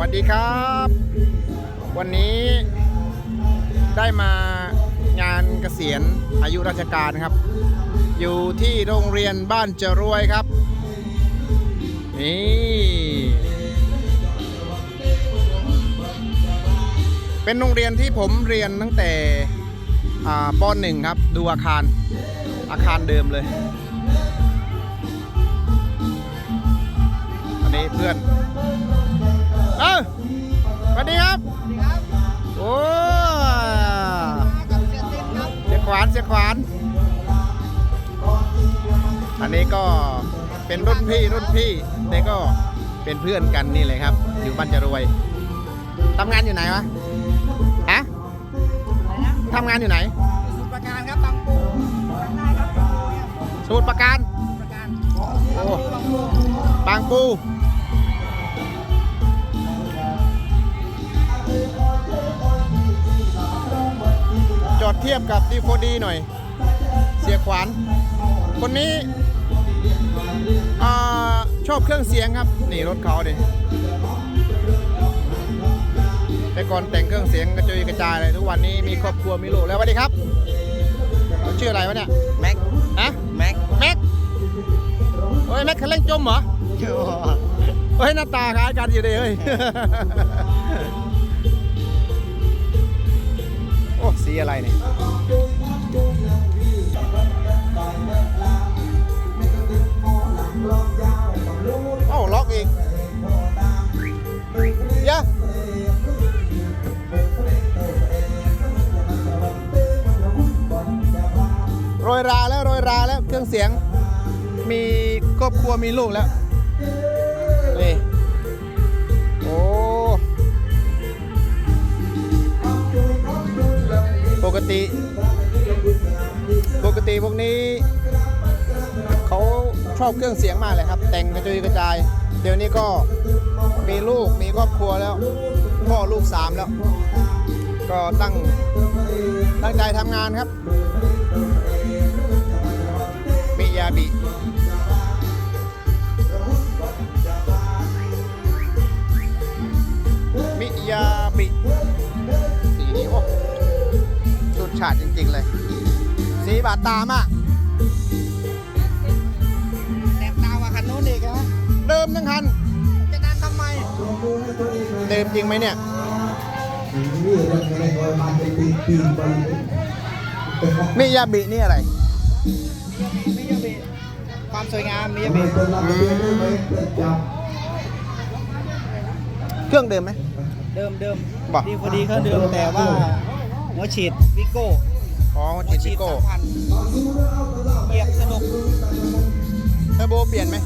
วัสดีครับ วันนี้ได้มางานเกษียณอายุราชการครับ อยู่ที่โรงเรียนบ้านเจรวยครับ นี่เป็นโรงเรียนที่ผมเรียนตั้งแต่ป .1 ครับ ดูอาคารอาคารเดิมเลย อันนี้เพื่อน วัสดีครับ โอ้เสียขวานเสียขวาน อันนี้ก็เป็นรุ่นพี่รุ่นพี่แต่ก็เป็นเพื่อนกันนี่เลยครับ อยู่บ้านจรวยทำงานอยู่ไหนวะฮะทำงานอยู่ไหนสุประการครับบางปูได้ครับบางปูเนี่ยสมุทรปราการประการ โอ้ บางปู อดเทียบกับดีโฟดีหน่อย เสียขวาน คนนี้อ่าชอบเครื่องเสียงครับ นี่รถเขาดิแต่ก่อนแต่งเครื่องเสียงกระจุยกระจายเลยทุกวันนี้มีครอบครัวมีลูกแล้วสวัสดีครับชื่ออะไรวะเนี่ยแม็กฮะแม็กแม็กเฮ้ยแม็กคันเร่งจมเหรอโย่เฮ้ยหน้าตาคล้ายกันอยู่ดิเฮ้ย โอ้สีอะไรเนี่ยโอ้ล็อกอีกเยอะโรยราแล้วโรยราแล้วเครื่องเสียง มีครอบครัวมีลูกแล้ว ติ ปกติพวกนี้เขาชอบเครื่องเสียงมากเลยครับ แต่งกระจุยกระจาย เดี๋ยวนี้ก็มีลูกมีครอบครัวแล้ว พ่อลูกสามแล้ว ก็ตั้งตั้งใจทำงานครับ บาดตามากแสบตากว่าคันนู้นอีกนะเดิมทั้งคัน จะดันทำไม เดิมจริงไหมเนี่ยมิยาบินี่อะไรมิยาบิความสวยงามมิยาบิเครื่องเดิมไหม เดิมเดิมบ่ะดีพอดีก็เดิมแต่ว่าหัวฉีดวิโก้ อ๋อหัวจิฉีติดโก้สามพันเหยียบสนุกเทอร์โบเปลี่ยนไหม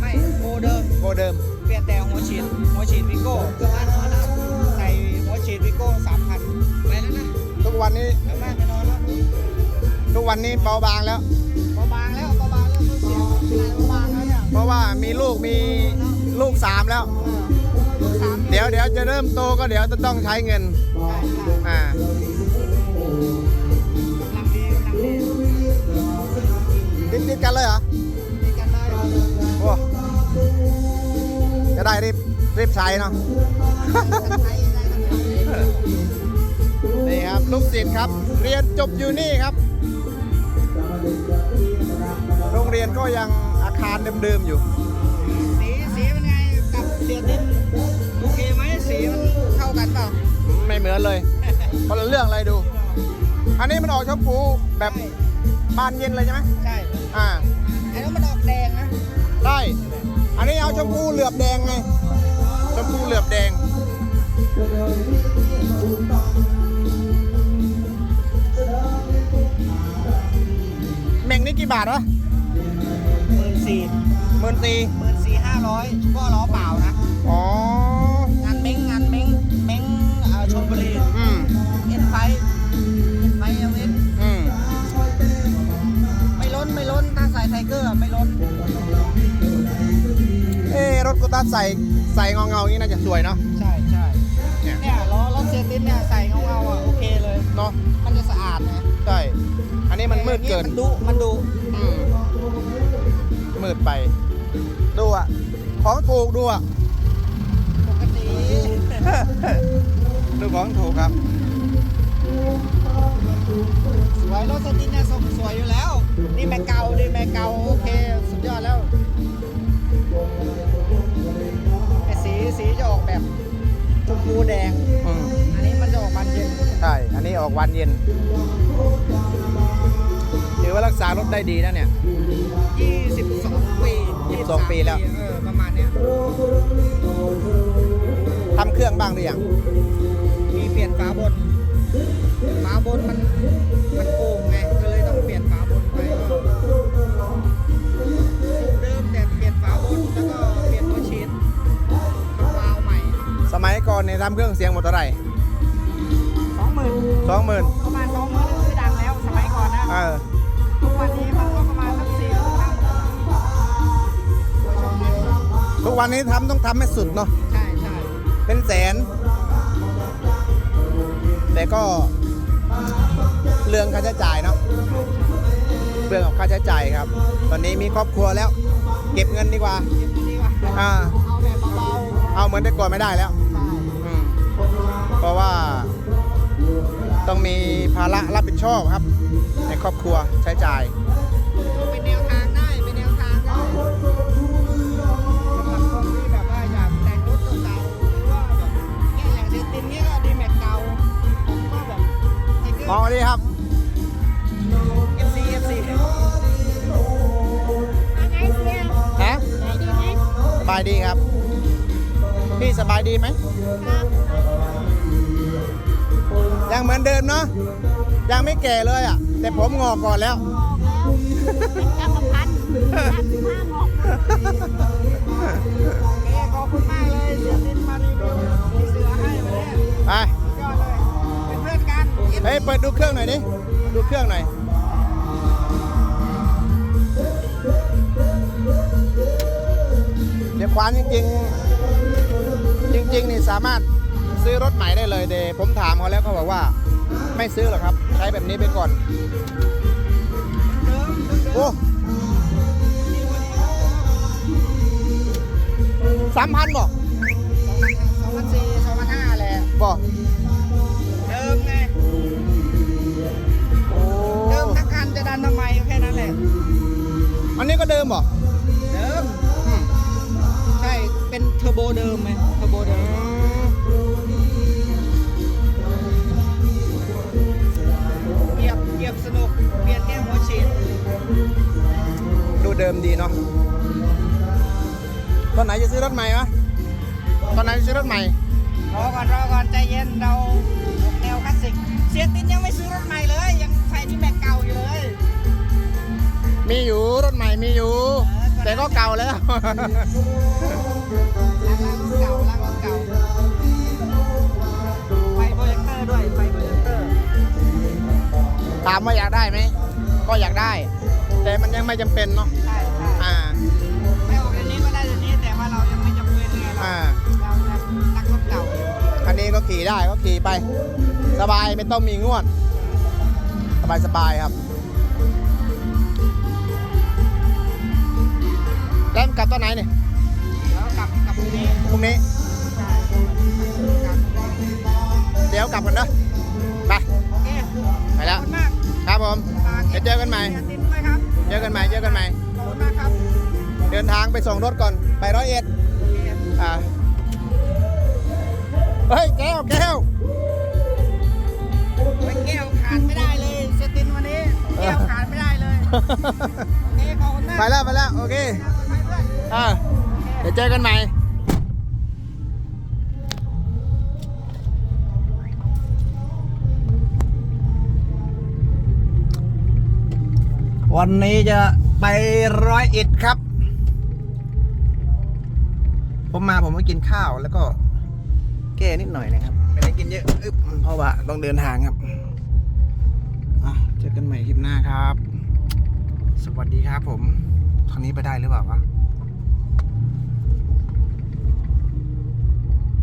ไม่โมเดิมโบเดิม เปลี่ยนแต่หัวฉีดหัวฉีดวิโก้ใส่หัวฉีดวิโก้สามพันไปแล้วนะทุกวันนี้กลับบ้านไปนอนแล้วทุกวันนี้เบาบางแล้วเบาบางแล้วเบาบางแล้วเสียงเบาบางแล้วเนี่ยเพราะว่ามีลูกมีลูกสามแล้วลูกสามเดี๋ยวเดี๋ยวจะเริ่มโตก็เดี๋ยวจะต้องใช้เงินใช่ใช่อ่า รีบรีบใช้เนาะทั้งไทยได้ทั้งไทยนี่ครับลูกศิษย์ครับ เรียนจบอยู่นี่ครับ โรงเรียนก็ยังอาคารเดิมๆอยู่ สีสีเป็นไงกับเสียดินโอเคไหมสีมันเข้ากันเปล่า ไม่เหมือนเลยคนละเรื่องเลยดู อันนี้มันออกชมพูแบบบานเย็นเลยใช่ไหมใช่ อ่าไอ้นั้นมันออกแดงนะได้อันนี้เอาชมพูเหลือบแดงไง ชมพูเหลือบแดงเม่งนี่กี่บาทวะหมื่นสี่หมื่นสี่หมื่นสี่ห้าร้อยก็ล้อเปล่านะ อ๋อ งานเม้งงานเม้งเม้งเอ่อชลบุรีอืมเอ็นไฟเอ็นไฟเอเวนอืมไม่ล้นไม่ล้นถ้าใส่ไทเกอร์ไม่ล้น เอ้รถกูตัสใส่ ใส่เงาเงาๆอย่างนี้น่าจะสวยเนาะ ใช่ใช่เนี่ย เนี่ยล้อรถเซติสเนี่ยใส่เงาเงาๆอะโอเคเลย เนาะมันจะสะอาดนะใช่อันนี้มันมืดเกิน มันดุมันดุอืมมืดไป ดูอะ ของถูกดูอะ ปกติดูของถูกครับ สวยรถสตินเนี่ยส่งสวยอยู่แล้วดีแม็กเก่าดี แดง อืมอันนี้มันจะออกมันเย็นใช่ อันนี้ออกวันเย็น ถือว่ารักษารถได้ดีนะเนี่ย 22 ปี22ปีแล้ว เออประมาณเนี้ยทำเครื่องบ้างหรือยัง มีเปลี่ยนฝาบนฝาบนมันมันโกงไงก็ ก่อนเนี่ยทำเครื่องเสียงหมดเท่าไหร่สองหมื่นสองหมื่นประมาณสองหมื่นคือดังแล้วสมัยก่อนนะเออทุกวันนี้มันก็ประมาณสักสี่หมื่นห้าหมื่นทุกวันนี้ทำต้องทำให้สุดเนาะใช่ใช่เป็นแสน แต่ก็เรื่องค่าใช้จ่ายเนาะเรื่องของค่าใช้จ่ายครับ ตอนนี้มีครอบครัวแล้ว เก็บเงินดีกว่าเก็บดีกว่าอ่าเอาแบบเบาเอาเหมือนแต่ก่อนไม่ได้แล้วๆใช่อืมเพ ราะว่าต้องมีภาระรับผิดชอบครับ ในครอบครัวใช้จ่ายเป็นแนวทางได้เป็นแนวทางได้สำหรับคนที่แบบว่าอยากแต่งรถเก่าๆหรือว่าแบบเนี่ยอย่างเซตินเนี่ยก็ดีแม็กเก่าผมก็แบบไทเกอมองร์ดีครับ FC FC ไงเสียฮะใจดีไหมสบายดีครับ พี่สบายดีไหม ครับ ยังเหมือนเดิมเนาะยังไม่แก่เลยอะ แต่ผมงอกก่อนแล้วออกแล้วเป็นกรรมพันธุ์สามสิบห้าหมอกโอเคขอบคุณมากเลยเสียตินมารีวิวมีเสือให้มาเนี่ยไปยอดเลยเป็นเพื่อนกันเฮ้ยเปิดดูเครื่องหน่อยดิดูเครื่องหน่อยเดี๋ยวควานจริงๆจริงๆนี่สามารถ ซื้อรถใหม่ได้เลยเดผมถามเขาแล้วเขาบอกว่า ไม่ซื้อหรอกครับ ใช้แบบนี้ไปก่อนเดิมเดิมโอ้สามพันบอกสองพันสี่สองพันห้าแหละบอกเดิมไงโอ้เดิมทั้งคันจะดันทำไมก็แค่นั้นแหละ อันนี้ก็เดิมบอกเดิม ใช่ เป็นเทอร์โบเดิมไหมเทอร์โบเดิม เปลี่ยนแค่หัวฉีดดูเดิมดีเนาะตอนไหนจะซื้อรถใหม่วะตอนไหนจะซื้อรถใหม่ รอก่อนรอก่อนใจเย็นเราออกแนวคลาสสิกเสียตินยังไม่ซื้อรถใหม่เลย ยังใส่ที่แม็กเก่าอยู่เลย มีอยู่รถใหม่มีอยู่ แต่ก็เก่าแล้ว ว่าอยากได้ไหม ก็อยากได้ แต่มันยังไม่จำเป็นเนาะใช่ใช่อ่า ไม่ออกเดี๋ยวนี้ก็ได้เดี๋ยวนี้แต่ว่าเรายังไม่จำเป็นไงเราอ่า เราจะรักรถเก่าอยู่อันนี้ก็ขี่ได้ก็ขี่ไป สบายไม่ต้องมีงวด สบายสบายครับแล้วกลับตอนไหนเนี่ยแล้วกลับกลับตรงนี้พรุ่งนี้ ใช่กลับเดี๋ยวกลับกันนะไป โอเคไปแล้วขอบคุณมาก ครับผมฝากเดี๋ยวเจอกันใหม่เสียตินด้วยครับเจอกันใหม่เจอกันใหม่ขอบคุณมากครับเดินทางไปส่งรถก่อนไปร้อยเอ็ดโอเคอ่าเฮ้ยแก้วแก้วไม่แก้วขาดไม่ได้เลยเซตินวันนี้แก้วขาดไม่ได้เลยโอเคขอบคุณมากไปแล้วไปแล้วโอเคไปเพื่อนอ่าเดี๋ยวเจอกันใหม่ วันนี้จะไปร้อยเอ็ดครับ ผมมาผมก็กินข้าวแล้วก็ แก้นิดหน่อยนะครับ ไม่ได้กินเยอะอึบเพราะว่าต้องเดินทางครับเจอกันใหม่คลิปหน้าครับ สวัสดีครับผมทางนี้ไปได้หรือเปล่าวะ